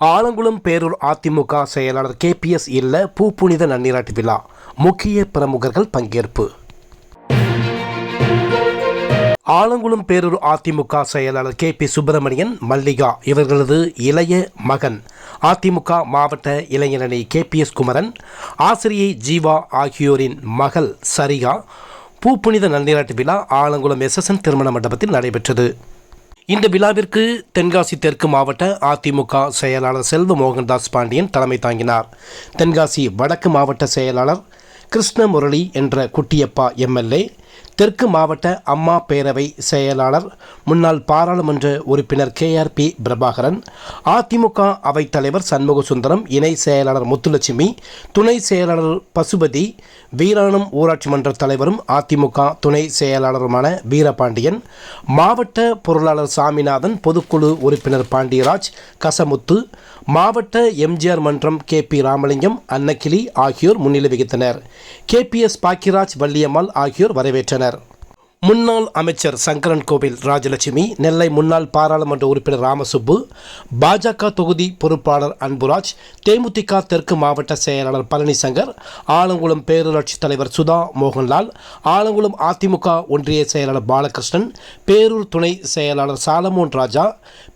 ஆலங்குளம் பேரூர் அதிமுக செயலாளர் கேபிஎஸ் இல்ல பூப்புனித நன்னீராட்டு விழா. முக்கிய பிரமுகர்கள் பங்கேற்பு. ஆலங்குளம் பேரூர் அதிமுக செயலாளர் கே பி சுப்பிரமணியன் மல்லிகா இவர்களது இளைய மகன். அதிமுக மாவட்ட இளைஞரணி கே பி எஸ் குமரன் ஆசிரியை ஜீவா ஆகியோரின் மகள் சரிகா. பூப்புனித நன்னீராட்டு விழா ஆலங்குளம் எஸ்எஸ்என் திருமண மண்டபத்தில் நடைபெற்றது. இந்த விழாவிற்கு தென்காசி தெற்கு மாவட்ட அதிமுக செயலாளர் செல்வ மோகன்தாஸ் பாண்டியன் தலைமை தாங்கினார். தென்காசி வடக்கு மாவட்ட செயலாளர் கிருஷ்ண முரளி என்ற குட்டியப்பா எம்எல்ஏ தெற்கு மாவட்ட அம்மா பேரவை செயலாளர் முன்னாள் பாராளுமன்ற உறுப்பினர் கேஆர்பி பிரபாகரன் அதிமுக அவைத்தலைவர் சண்முக சுந்தரம் இணை செயலாளர் முத்துலட்சுமி துணை செயலாளர் பசுபதி வீராணம் ஊராட்சி மன்ற தலைவரும் அதிமுக துணை செயலாளருமான வீரபாண்டியன் மாவட்ட பொருளாளர் சாமிநாதன் பொதுக்குழு உறுப்பினர் பாண்டியராஜ் கசமுத்து மாவட்ட எம்ஜிஆர் மன்றம் கே பி ராமலிங்கம் அன்னக்கிளி ஆகியோர் முன்னிலை வகித்தனர். கேபிஎஸ் பாக்கியராஜ் வள்ளியம்மாள் ஆகியோர் வரவேற்றனர். முன்னாள் அமைச்சர் சங்கரன் கோவில் ராஜலட்சுமி நெல்லை முன்னாள் பாராளுமன்ற உறுப்பினர் ராமசுப்பு பாஜக தொகுதி பொறுப்பாளர் அன்புராஜ் தேமுதிக தெற்கு மாவட்ட செயலாளர் பழனிசங்கர் ஆலங்குளம் பேரூராட்சி தலைவர் சுதா மோகன்லால் ஆலங்குளம் அதிமுக ஒன்றிய செயலாளர் பாலகிருஷ்ணன் பேரூர் துணை செயலாளர் சாலமோன் ராஜா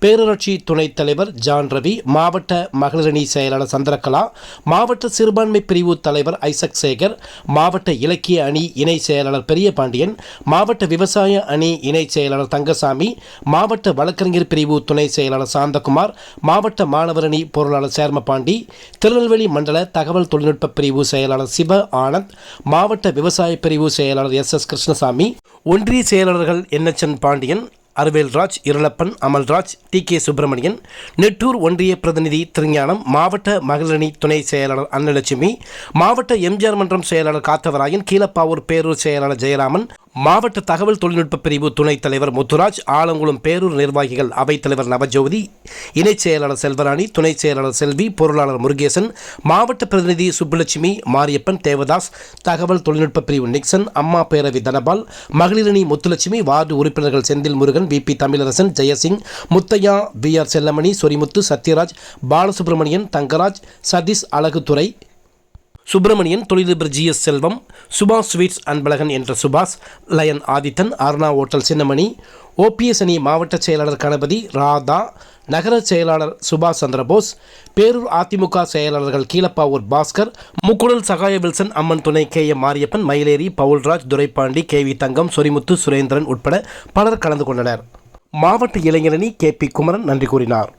பேரூராட்சி துணைத் தலைவர் ஜான் ரவி மாவட்ட மகளிரணி செயலாளர் சந்திரகலா மாவட்ட சிறுபான்மை பிரிவு தலைவர் ஐசக் சேகர் மாவட்ட இலக்கிய அணி இணை செயலாளர் பெரியபாண்டியன் மாவட்ட மாவட்ட விவசாய அணி இணை செயலாளர் தங்கசாமி மாவட்ட வழக்கறிஞர் பிரிவு துணை செயலாளர் சாந்தகுமார் மாவட்ட மாணவர் அணி பொருளாளர் சேர்மபாண்டி திருநெல்வேலி மண்டல தகவல் தொழில்நுட்ப பிரிவு செயலாளர் சிவ ஆனந்த் மாவட்ட விவசாய பிரிவு செயலாளர் எஸ் எஸ் கிருஷ்ணசாமி ஒன்றிய செயலாளர்கள் NHN Pandian Aravelraj Irulappan Amalraj T K Subramanian Nettur ஒன்றிய பிரதிநிதி திருஞானம் மாவட்ட மகளிரணி துணை செயலாளர் அன்னலட்சுமி மாவட்ட எம்ஜிஆர் மன்றம் செயலாளர் காத்தவராயன் கீழப்பாவூர் பேரூர் செயலாளர் ஜெயராமன் மாவட்ட தகவல் தொழில்நுட்ப பிரிவு துணைத் தலைவர் முத்துராஜ் ஆலங்குளம் பேரூர் நிர்வாகிகள் அவைத்தலைவர் நவஜோதி இணைச் செயலாளர் செல்வராணி துணை செயலாளர் செல்வி பொருளாளர் முருகேசன் மாவட்ட பிரதிநிதி சுப்புலட்சுமி மாரியப்பன் தேவதாஸ் தகவல் தொழில்நுட்ப பிரிவு நிக்சன் அம்மா பேரவி தனபால் மகளிரணி முத்துலட்சுமி வார்டு உறுப்பினர்கள் Senthil Murugan V P Thamizharasan Jeyasingh Muthaiah V R Chellamani Sorimuthu Sathyaraj Balasubramanian Thangaraj Sathish Azhaguthurai Subramanian தொழிலதிபர் ஜி எஸ் செல்வம் சுபாஷ் ஸ்வீட்ஸ் அன்பழகன் என்ற சுபாஷ் lion Adithan Aruna hotel Chinnamani OPS அணி மாவட்ட செயலாளர் கணபதி ராதா நகர செயலாளர் சுபாஷ் சந்திரபோஸ் பேரூர் அதிமுக செயலாளர்கள் கீழப்பாவூர் பாஸ்கர் முக்குடல் சகாய வில்சன் அம்மன் துணை K M Mariappan Mayileri Paulraj Duraipandi K V Thangam Sorimuthu Surendran உட்பட பலர் கலந்து கொண்டனர். மாவட்ட இளைஞரணி கே பி குமரன் நன்றி கூறினார்.